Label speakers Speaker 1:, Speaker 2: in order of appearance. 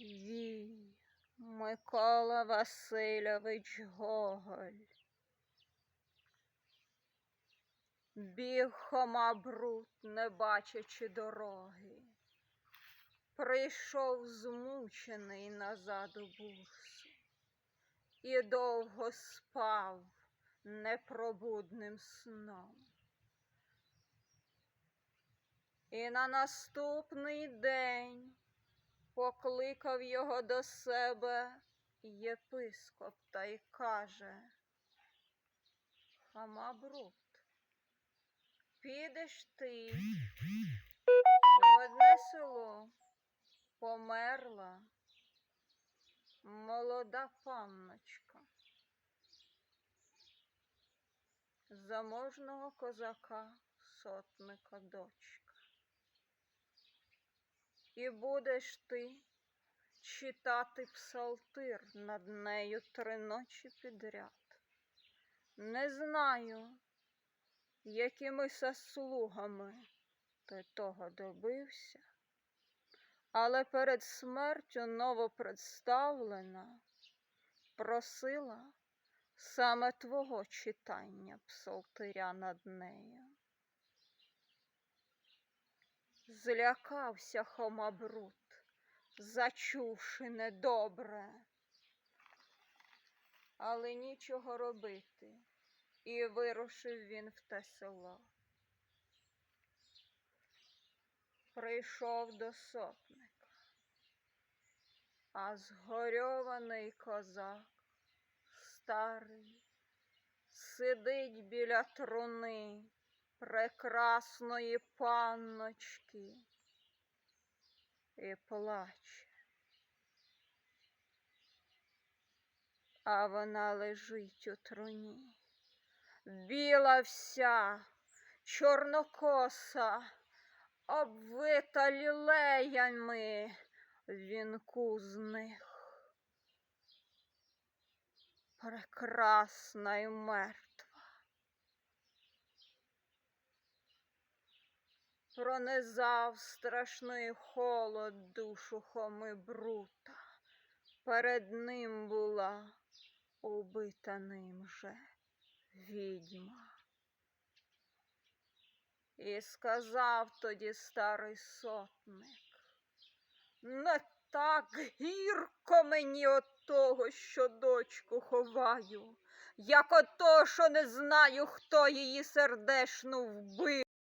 Speaker 1: Вій, Микола Васильович Гоголь. Біг Хома Брут, не бачачи дороги. Прийшов змучений назад у бурсу і довго спав непробудним сном. І на наступний день покликав його до себе єпископ та й каже Хама Брут, підеш ти в одне село померла молода панночка заможного козака сотника дочка. І будеш ти читати псалтир над нею три ночі підряд. Не знаю, якими заслугами ти того добився, але перед смертю новопредставлена просила саме твого читання псалтиря над нею. Злякався Хомабрут, зачувши недобре, але нічого робити, і вирушив він в те село. Прийшов до сотника, а згорьований козак, старий, сидить біля труни прекрасної панночки і плаче. А вона лежить у труні, біла вся, чорнокоса, обвита лілеями вінку з них. Прекрасна і мертва. Пронизав страшний холод душу Хоми Брута. Перед ним була убита ним же відьма. І сказав тоді старий сотник, не так гірко мені от того, що дочку ховаю, як от того, що не знаю, хто її сердешну вбив.